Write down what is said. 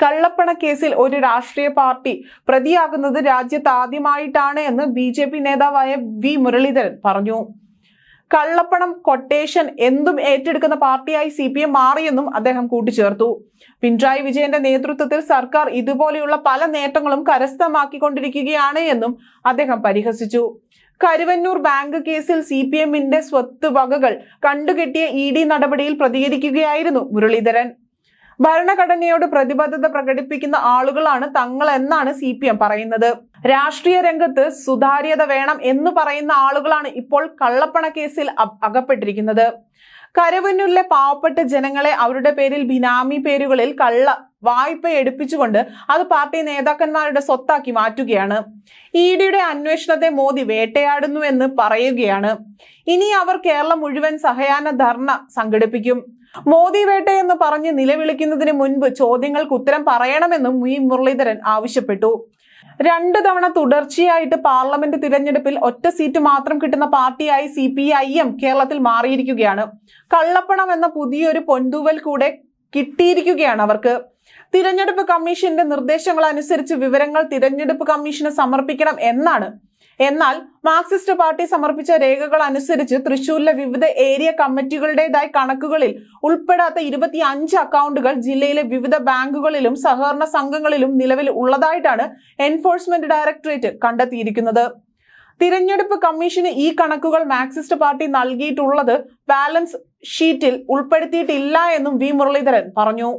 കള്ളപ്പണ കേസിൽ ഒരു രാഷ്ട്രീയ പാർട്ടി പ്രതിയാകുന്നത് രാജ്യത്ത് ആദ്യമായിട്ടാണ് എന്ന് ബി ജെ പി നേതാവായ വി മുരളീധരൻ പറഞ്ഞു. കള്ളപ്പണം കൊട്ടേഷൻ എന്തും ഏറ്റെടുക്കുന്ന പാർട്ടിയായി സി പി എം മാറിയെന്നും അദ്ദേഹം കൂട്ടിച്ചേർത്തു. പിണറായി വിജയന്റെ നേതൃത്വത്തിൽ സർക്കാർ ഇതുപോലെയുള്ള പല നേട്ടങ്ങളും കരസ്ഥമാക്കിക്കൊണ്ടിരിക്കുകയാണ് എന്നും അദ്ദേഹം പരിഹസിച്ചു. കരുവന്നൂർ ബാങ്ക് കേസിൽ സി പി എമ്മിന്റെ സ്വത്ത് വകകൾ കണ്ടുകെട്ടിയ ഇ ഡി നടപടിയിൽ പ്രതികരിക്കുകയായിരുന്നു മുരളീധരൻ. ഭരണഘടനയോട് പ്രതിബദ്ധത പ്രകടിപ്പിക്കുന്ന ആളുകളാണ് തങ്ങൾ എന്നാണ് സി പറയുന്നത്. രാഷ്ട്രീയ രംഗത്ത് സുതാര്യത വേണം എന്ന് പറയുന്ന ആളുകളാണ് ഇപ്പോൾ കള്ളപ്പണ കേസിൽ അകപ്പെട്ടിരിക്കുന്നത്. കരവന്നൂരിലെ പാവപ്പെട്ട ജനങ്ങളെ അവരുടെ പേരിൽ ബിനാമി പേരുകളിൽ കള്ള വായ്പ എടുപ്പിച്ചുകൊണ്ട് അത് പാർട്ടി നേതാക്കന്മാരുടെ സ്വത്താക്കി മാറ്റുകയാണ്. ഇ ഡിയുടെ അന്വേഷണത്തെ മോദി വേട്ടയാടുന്നുവെന്ന് പറയുകയാണ്. ഇനി അവർ കേരളം മുഴുവൻ സഹയാന ധർണ സംഘടിപ്പിക്കും. മോദി വേട്ട എന്ന് പറഞ്ഞ് നിലവിളിക്കുന്നതിന് മുൻപ് ചോദ്യങ്ങൾക്ക് ഉത്തരം പറയണമെന്നും വി മുരളീധരൻ ആവശ്യപ്പെട്ടു. രണ്ടു തവണ തുടർച്ചയായിട്ട് പാർലമെന്റ് തിരഞ്ഞെടുപ്പിൽ ഒറ്റ സീറ്റ് മാത്രം കിട്ടുന്ന പാർട്ടിയായി സി പി ഐ എം കേരളത്തിൽ മാറിയിരിക്കുകയാണ്. കള്ളപ്പണം എന്ന പുതിയൊരു പൊന്തുവൽ കൂടെ കിട്ടിയിരിക്കുകയാണ് അവർക്ക്. തിരഞ്ഞെടുപ്പ് കമ്മീഷന്റെ നിർദ്ദേശങ്ങൾ അനുസരിച്ച് വിവരങ്ങൾ തിരഞ്ഞെടുപ്പ് കമ്മീഷന് സമർപ്പിക്കണം എന്നാണ് എന്നാൽ മാർക്സിസ്റ്റ് പാർട്ടി സമർപ്പിച്ച രേഖകൾ അനുസരിച്ച് തൃശൂരിലെ വിവിധ ഏരിയ കമ്മിറ്റികളുടേതായ കണക്കുകളിൽ ഉൾപ്പെടാത്ത ഇരുപത്തി അഞ്ച് അക്കൗണ്ടുകൾ ജില്ലയിലെ വിവിധ ബാങ്കുകളിലും സഹകരണ സംഘങ്ങളിലും നിലവിൽ ഉള്ളതായിട്ടാണ് എൻഫോഴ്സ്മെന്റ് ഡയറക്ടറേറ്റ് കണ്ടെത്തിയിരിക്കുന്നത്. തിരഞ്ഞെടുപ്പ് കമ്മീഷന് ഈ കണക്കുകൾ മാർക്സിസ്റ്റ് പാർട്ടി നൽകിയിട്ടുള്ളത് ബാലൻസ് ഷീറ്റിൽ ഉൾപ്പെടുത്തിയിട്ടില്ല എന്നും വി മുരളീധരൻ പറഞ്ഞു.